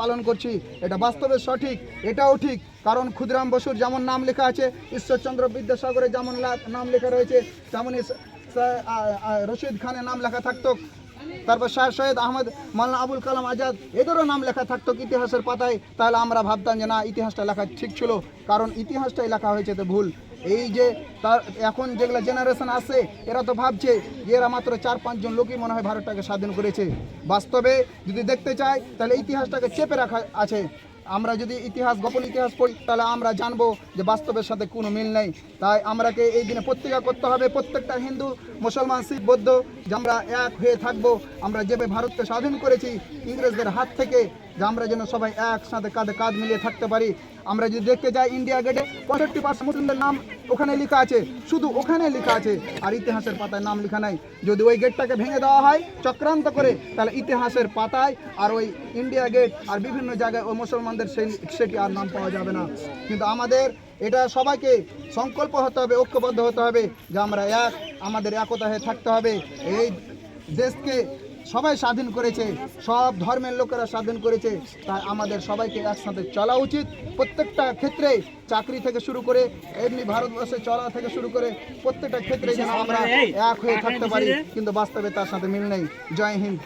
পালন করছি, এটা বাস্তবে সঠিক, এটাও ঠিক। কারণ ক্ষুদিরাম বসুর যেমন নাম লেখা আছে, ঈশ্বরচন্দ্র বিদ্যাসাগরের যেমন নাম লেখা রয়েছে তেমনই রশিদ খানের নাম লেখা থাকতো। তারপর শাহ সৈয়দ আহমদ মাল্লা আবুল কালাম আজাদ, এদেরও নাম লেখা থাকতো ইতিহাসের পাতায়। তাহলে আমরা ভাবতাম যে না, ইতিহাসটা লেখা ঠিক ছিল, কারণ ইতিহাসটাই লেখা হয়েছে তো ভুল। এই যে তার এখন যেগুলো জেনারেশন আছে, এরা তো ভাবছে এরা মাত্র চার পাঁচজন লোকই মনে হয় ভারতটাকে স্বাধীন করেছে। বাস্তবে যদি দেখতে চায়, তাহলে ইতিহাসটাকে চেপে রাখা আছে। আমরা যদি ইতিহাস, গোপন ইতিহাস পড়ি, তাহলে আমরা জানব যে বাস্তবের সাথে কোনো মিল নেই। তাই আমরাকে এই দিনে প্রত্যেকা করতে হবে। প্রত্যেকটা হিন্দু, মুসলমান, শিখ, বৌদ্ধ, যে আমরা এক হয়ে থাকব, আমরা যেভাবে ভারতকে স্বাধীন করেছি, ইংরেজদের হাত থেকে যে আমরা যেন সবাই একসাথে কাঁধে কাঁধ মিলিয়ে থাকতে পারি। আমরা যদি দেখতে যাই ইন্ডিয়া গেটে, পঁয়ষট্টি পার্সেন্ট মুসলিমদের নাম ওখানে লেখা আছে। শুধু ওখানে লেখা আছে, আর ইতিহাসের পাতায় নাম লেখা নাই। যদি ওই গেটটাকে ভেঙে দেওয়া হয়, চক্রান্ত করে, তাহলে ইতিহাসের পাতায় আর ওই ইন্ডিয়া গেট আর বিভিন্ন জায়গায় ওই মুসলমানদের সেই সেটি আর নাম পাওয়া যাবে না। কিন্তু আমাদের এটা সবাইকে সংকল্প হতে হবে, ঐক্যবদ্ধ হতে হবে যে আমরা এক, আমাদের একতা হয়ে থাকতে হবে। এই দেশকে সবাই স্বাধীন করেছে সব ধর্মের লোকেরা স্বাধীন করেছে তাই আমাদের সবাইকে একসাথে চলা উচিত প্রত্যেকটা ক্ষেত্রে চাকরি থেকে শুরু করে এমনি ভারতবর্ষে চলা থেকে শুরু করে প্রত্যেকটা ক্ষেত্রে যেন আমরা এক হয়ে থাকতে পারি কিন্তু বাস্তবে তার সাথে মিল নেই জয় হিন্দ